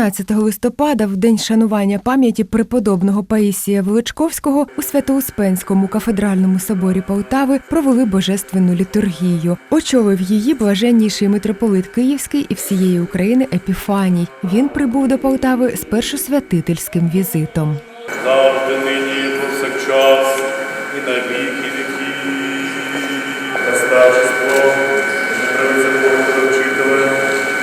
19 листопада, в день шанування пам'яті преподобного Паїсія Величковського у Свято-Успенському кафедральному соборі Полтави провели божественну літургію. Очолив її блаженнійший митрополит Київський і всієї України Епіфаній. Він прибув до Полтави з першосвятительським візитом. завжди нині повсякчас, і на віки віків. Настачество, мудрим законом вчителем,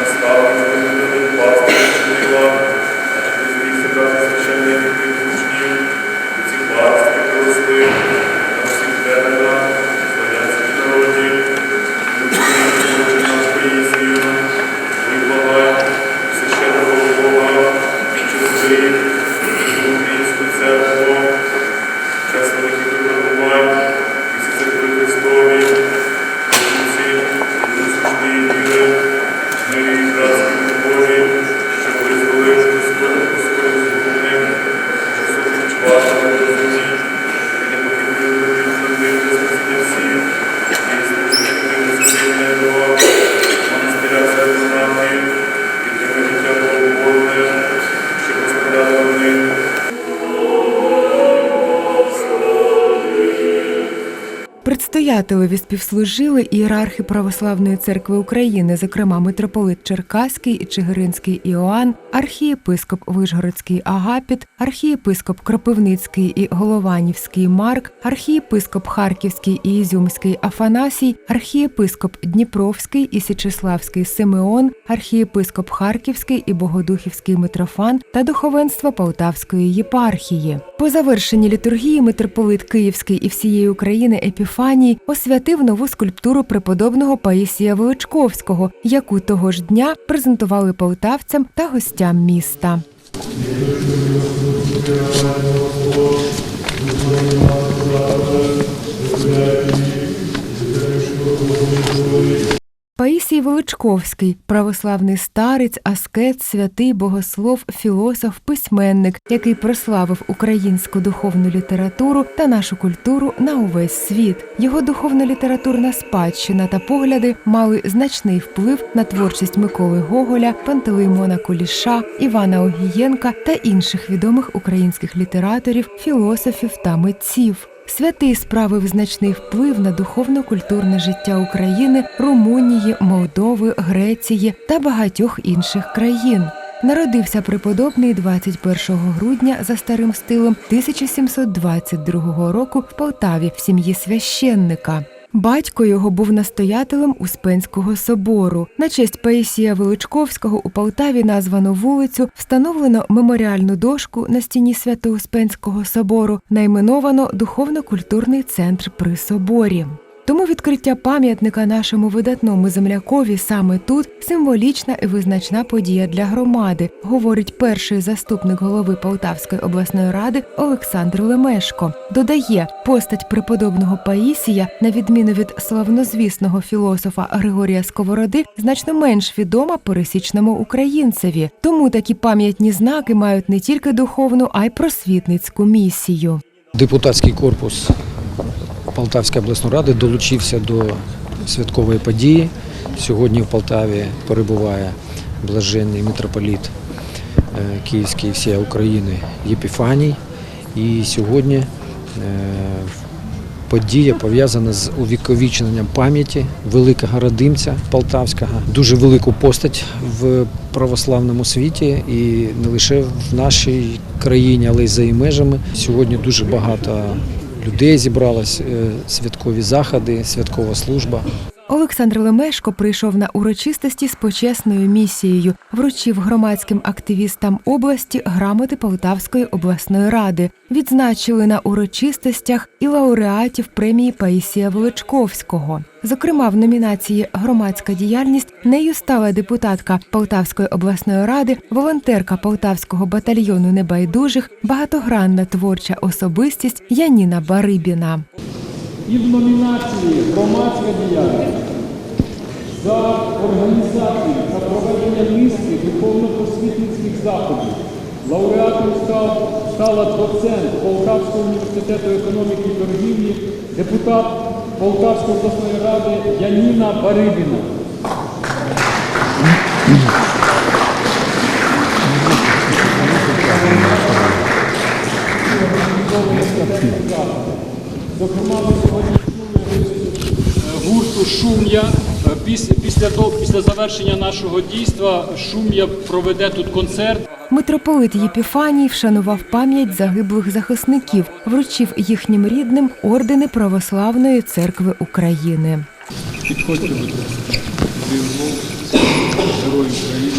наставником людини пастиря чинила, а чи зміг зібрати священників і учнів, у ці пастирі росли, на всіх теренах, славянські народі, людини, на поїздію, виблагай, священного Бога, чести, українську церкву, час великих випробувань, і всі церкви Христові, Богуці, Ісусної віри, мирі і краски Божі, що визволи Господь Господь згубним, що сотничвати розумі, і не покинути робити над ним для спасіння всіх, і спасіння спасіння монастиря церкви Рамки, і для життя Богоугодне, що розповідали вони, Предстоятелеві співслужили ієрархи Православної церкви України, зокрема митрополит Черкаський і Чигиринський Іоанн, архієпископ Вишгородський Агапіт, архієпископ Кропивницький і Голованівський Марк, архієпископ Харківський і Ізюмський Афанасій, архієпископ Дніпровський і Січеславський Симеон, архієпископ Харківський і Богодухівський Митрофан та духовенство Полтавської єпархії. По завершенні літургії митрополит Київський і всієї України Епіфаній освятив нову скульптуру преподобного Паїсія Величковського, яку того ж дня презентували полтавцям та гостям міста. Паїсій Величковський, православний старець, аскет, святий богослов, філософ, письменник, який прославив українську духовну літературу та нашу культуру на увесь світ. Його духовно-літературна спадщина та погляди мали значний вплив на творчість Миколи Гоголя, Пантелеймона Куліша, Івана Огієнка та інших відомих українських літераторів, філософів та митців. Святий справив значний вплив на духовно-культурне життя України, Румунії, Молдови, Греції та багатьох інших країн. Народився преподобний 21 грудня за старим стилем 1722 року в Полтаві в сім'ї священника. Батько його був настоятелем Успенського собору. На честь Паїсія Величковського у Полтаві названо вулицю, встановлено меморіальну дошку на стіні Свято-Успенського собору, найменовано духовно-культурний центр при соборі. Тому відкриття пам'ятника нашому видатному землякові саме тут символічна і визначна подія для громади, говорить перший заступник голови Полтавської обласної ради Олександр Лемешко. Додає, постать преподобного Паїсія, на відміну від славнозвісного філософа Григорія Сковороди, значно менш відома пересічному українцеві. Тому такі пам'ятні знаки мають не тільки духовну, а й просвітницьку місію. Депутатський корпус Полтавської обласної ради долучився до святкової події. Сьогодні в Полтаві перебуває блаженний митрополіт е, Київський всієї України Єпіфаній. І сьогодні е, подія пов'язана з увіковіченням пам'яті великого родимця Полтавського, дуже велику постать в православному світі і не лише в нашій країні, але й за її межами. Сьогодні дуже багато людей зібралось, е, святкові заходи, святкова служба. Олександр Лемешко прийшов на урочистості з почесною місією, вручив громадським активістам області грамоти Полтавської обласної ради. Відзначили на урочистостях і лауреатів премії Паїсія Величковського. Зокрема, в номінації Громадська діяльність нею стала депутатка Полтавської обласної ради, волонтерка Полтавського батальйону небайдужих, багатогранна творча особистість Яніна Барибіна і в номінації громадська діяльність за організацію та проведення низки духовно-просвітницьких заходів. Лауреатом став, стала доцент Полтавського університету економіки і торгівлі, депутат Полтавської обласної ради Яніна Барибіна. Дякую. Зокрема, ми сьогодні чули гурту Шум'я. Е, Після, після, того- після завершення нашого дійства Шум'я проведе тут концерт. Митрополит Єпіфаній вшанував пам'ять загиблих захисників, вручив їхнім рідним ордени Православної церкви України. Підходьте, будь ласка. Герой України.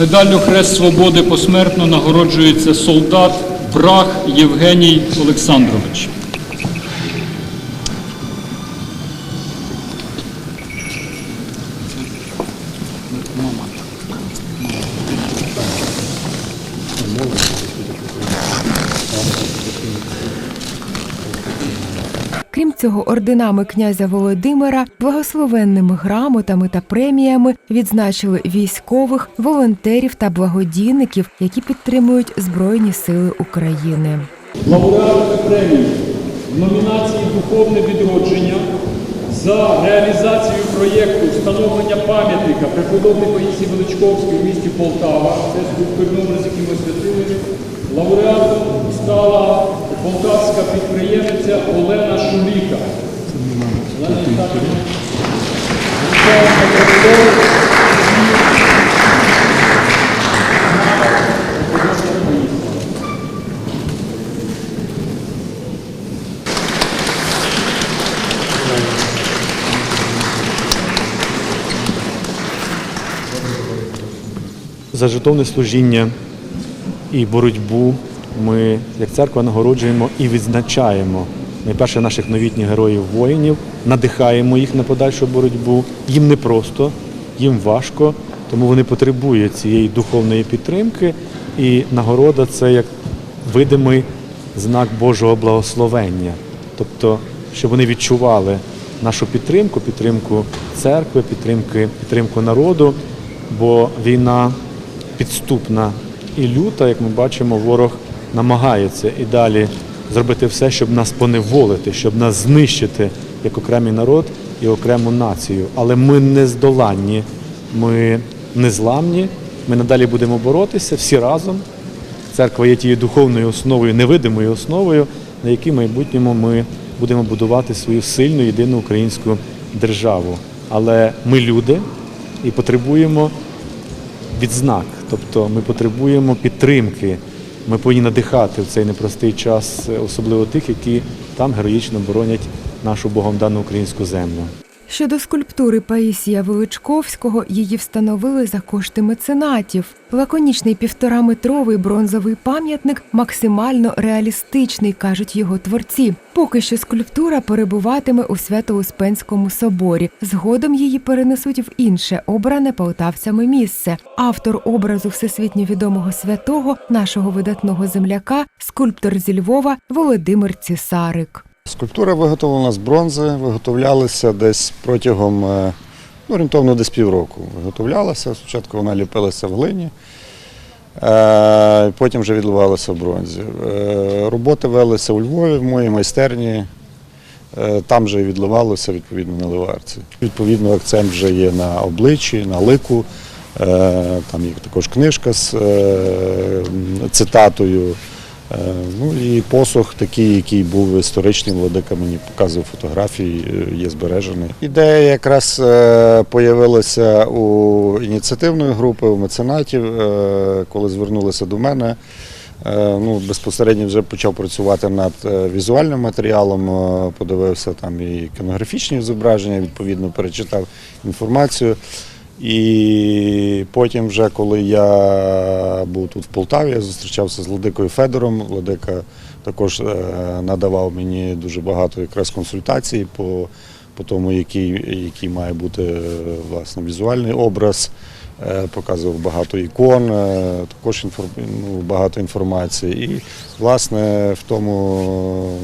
Медаллю Хрест Свободи посмертно нагороджується солдат Брах Євгеній Олександрович. Цього, орденами князя Володимира, благословенними грамотами та преміями відзначили військових, волонтерів та благодійників, які підтримують Збройні Сили України. Лауреати премії в номінації Духовне відродження за реалізацію проєкту встановлення пам'ятника преподобній Паїсі Величковській у місті Полтава. Це скульптурний образ, який ми святили. Лауреатом стала полтавська підприємниця Олена Шуліка. За жертовне служіння і боротьбу ми, як церква, нагороджуємо і відзначаємо найперше наших новітніх героїв воїнів, надихаємо їх на подальшу боротьбу. Їм непросто, їм важко, тому вони потребують цієї духовної підтримки. І нагорода це як видимий знак Божого благословення. Тобто, щоб вони відчували нашу підтримку, підтримку церкви, підтримки, підтримку народу, бо війна підступна і люта, як ми бачимо, ворог намагається і далі зробити все, щоб нас поневолити, щоб нас знищити як окремий народ і окрему націю. Але ми не здоланні, ми незламні, ми надалі будемо боротися всі разом. Церква є тією духовною основою, невидимою основою, на якій майбутньому ми будемо будувати свою сильну єдину українську державу. Але ми люди і потребуємо відзнак, тобто ми потребуємо підтримки. Ми повинні надихати в цей непростий час, особливо тих, які там героїчно боронять нашу Богом дану українську землю. Щодо скульптури Паїсія Величковського, її встановили за кошти меценатів. Лаконічний півтораметровий бронзовий пам'ятник максимально реалістичний, кажуть його творці. Поки що скульптура перебуватиме у Свято-Успенському соборі. Згодом її перенесуть в інше обране полтавцями місце. Автор образу всесвітньо відомого святого, нашого видатного земляка, скульптор зі Львова Володимир Цісарик. Скульптура виготовлена з бронзи, виготовлялася десь протягом е, ну, орієнтовно десь півроку. Виготовлялася. Спочатку вона ліпилася в глині, е, потім вже відливалася в бронзі. Е, Роботи велися у Львові, в моїй майстерні. Там же відливалося відповідно на ливарці. Відповідно, акцент вже є на обличчі, на лику. Там є також книжка з цитатою. Е, Ну і посох такий, який був історичний, владика мені показував фотографії, е, є збережений. Ідея якраз е, появилася у ініціативної групи, у меценатів, коли звернулися до мене. Ну, безпосередньо вже почав працювати над візуальним матеріалом, подивився там і іконографічні зображення, відповідно перечитав інформацію. І потім, вже коли я був тут в Полтаві, я зустрічався з Владикою Федором. Владика також е, надавав мені дуже багато якраз консультацій по, по тому, який, який має бути власне візуальний образ. Е, Показував багато ікон, е, також інфор... ну, багато інформації. І, власне, в тому,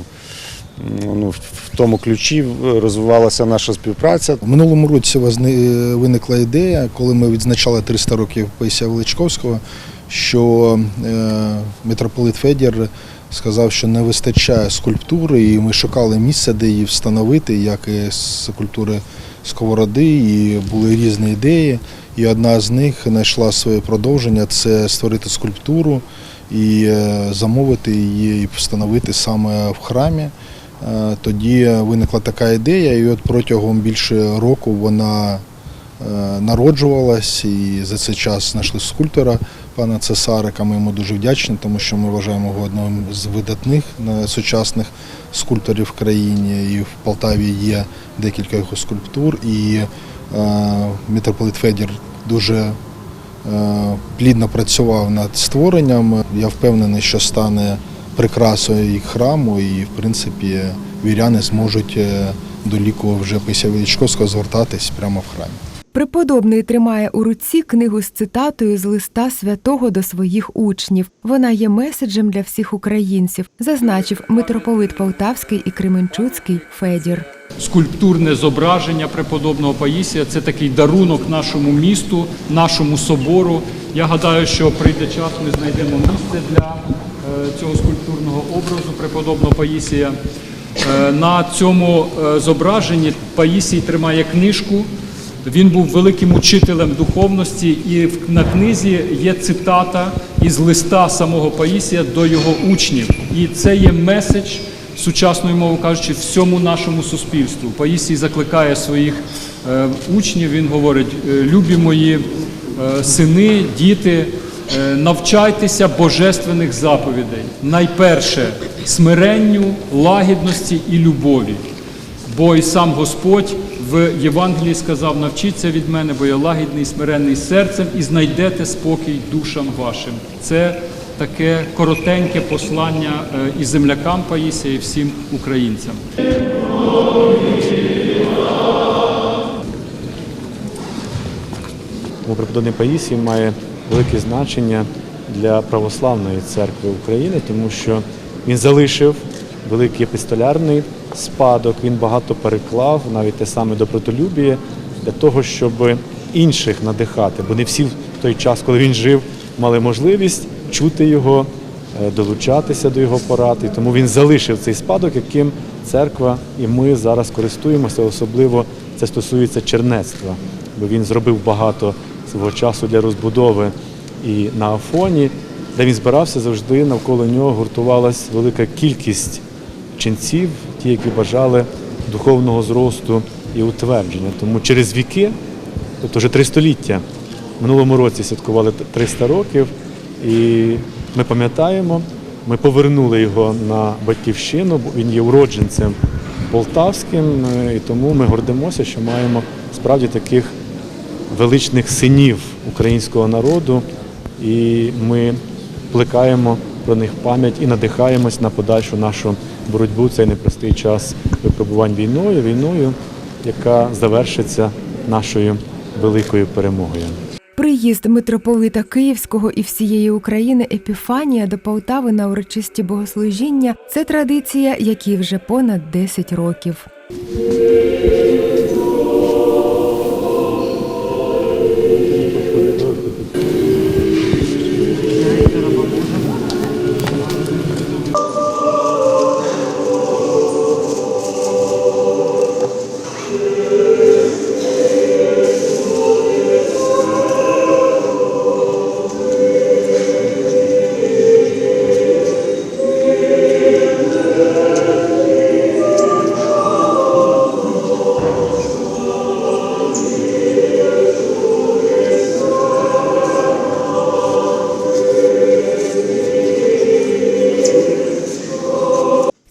ну, в тому ключі розвивалася наша співпраця. У минулому році виникла ідея, коли ми відзначали 300 років Паїсія Величковського, що е, митрополит Федір сказав, що не вистачає скульптури, і ми шукали місце, де її встановити, як і скульптури сковороди, і були різні ідеї. І одна з них знайшла своє продовження це створити скульптуру і е, замовити її і встановити саме в храмі. Е, Тоді виникла така ідея, і от протягом більше року вона е, народжувалась, і за цей час знайшли скульптора пана Цесарика. Ми йому дуже вдячні, тому що ми вважаємо його одним з видатних е, сучасних скульпторів в країні. І в Полтаві є декілька його скульптур. І митрополит Федір дуже плідно працював над створенням. Я впевнений, що стане прикрасою і храму, і в принципі віряни зможуть е, до ліку вже Пися Величковського звертатись прямо в храмі. Преподобний тримає у руці книгу з цитатою з листа святого до своїх учнів. Вона є меседжем для всіх українців, зазначив митрополит Полтавський і Кременчуцький Федір. скульптурне зображення преподобного Паїсія. Це такий дарунок нашому місту, нашому собору. Я гадаю, що прийде час, ми знайдемо місце для цього скульптурного образу преподобного Паїсія. Е, На цьому е, зображенні Паїсій тримає книжку. Він був великим учителем духовності, і на книзі є цитата із листа самого Паїсія до його учнів. І це є меседж, сучасною мовою кажучи, всьому нашому суспільству. Паїсій закликає своїх е, учнів. Він говорить: «Е, любі мої е, сини, діти, е, навчайтеся божественних заповідей. Найперше смиренню, лагідності і любові. Бо і сам Господь в Євангелії сказав: навчіться від мене, бо я лагідний, смиренний серцем, і знайдете спокій душам вашим. Це таке коротеньке послання е, і землякам Паїсія, і всім українцям. Преподобний Паїсій має велике значення для православної церкви України, тому що він залишив великий епістолярний спадок, він багато переклав, навіть те саме добротолюбіє, для того, щоб інших надихати, бо не всі в той час, коли він жив, мали можливість чути його, е, долучатися до його порад. І тому він залишив цей спадок, яким церква і ми зараз користуємося, особливо це стосується чернецтва, бо він зробив багато свого часу для розбудови і на Афоні, де він збирався завжди навколо нього гуртувалась велика кількість ченців, ті, які бажали духовного зросту і утвердження. Тому через віки, тобто вже три століття, в минулому році святкували 300 років, і ми пам'ятаємо, ми повернули його на батьківщину, бо він є уродженцем полтавським, е, і тому ми гордимося, що маємо справді таких величних синів українського народу, і ми плекаємо про них пам'ять і надихаємось на подальшу нашу боротьбу цей непростий час випробувань війною, війною, яка завершиться нашою великою перемогою. Приїзд митрополита Київського і всієї України Епіфанія до Полтави на урочисті богослужіння це традиція, якій вже понад 10 років.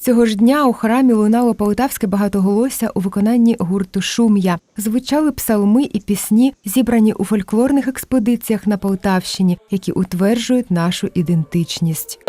Цього ж дня у храмі лунало полтавське багатоголосся у виконанні гурту Шум'я. Звучали псалми і пісні, зібрані у фольклорних експедиціях на Полтавщині, які утверджують нашу ідентичність.